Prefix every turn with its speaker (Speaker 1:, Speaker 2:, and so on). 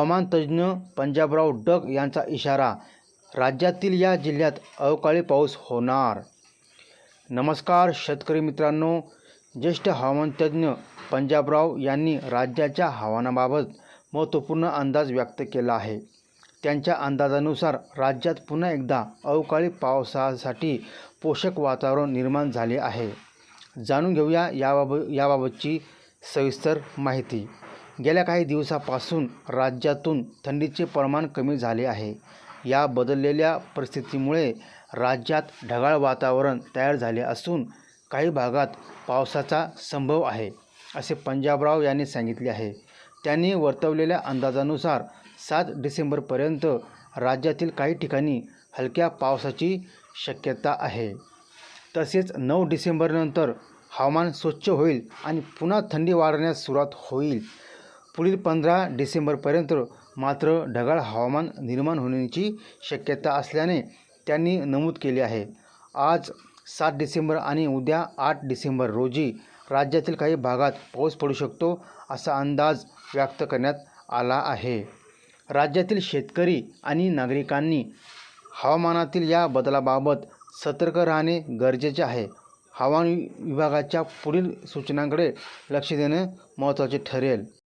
Speaker 1: हवामान तज्ज्ञ पंजाबराव डग यांचा इशारा राज्यातील या जिल्ह्यात अवकाळी पाऊस होणार. नमस्कार शेतकरी मित्रांनो. ज्येष्ठ हवामानतज्ज्ञ पंजाबराव यांनी राज्याच्या हवामानाबाबत महत्त्वपूर्ण अंदाज व्यक्त केला आहे. त्यांच्या अंदाजानुसार राज्यात पुन्हा एकदा अवकाळी पावसासाठी पोषक वातावरण निर्माण झाले आहे. जाणून घेऊया याबाबत याबाबतची सविस्तर माहिती. गेल्या काही दिवसापासून राज्यातून थंडीचे प्रमाण कमी झाले आहे. या बदललेल्या परिस्थितीमुळे राज्यात ढगाळ वातावरण तयार झाले असून काही भागात पावसाचा संभव आहे असे पंजाबराव यांनी सांगितले आहे. त्यांनी वर्तवलेल्या अंदाजानुसार सात डिसेंबरपर्यंत राज्यातील काही ठिकाणी हलक्या पावसाची शक्यता आहे. तसेच नऊ डिसेंबरनंतर हवामान स्वच्छ होईल आणि पुन्हा थंडी वाढण्यास सुरुवात होईल पुढील पंधरा डिसेंबरपर्यंत मात्र ढगाळ हवामान निर्माण होण्याची शक्यता असल्याने त्यांनी नमूद केले आहे. आज सात डिसेंबर आणि उद्या आठ डिसेंबर रोजी राज्यातील काही भागात पाऊस पडू शकतो असा अंदाज व्यक्त करण्यात आला आहे. राज्यातील शेतकरी आणि नागरिकांनी हवामानातील या बदलाबाबत सतर्क राहणे गरजेचे आहे. हवामान विभागाच्या पुढील सूचनांकडे लक्ष देणे महत्त्वाचे ठरेल.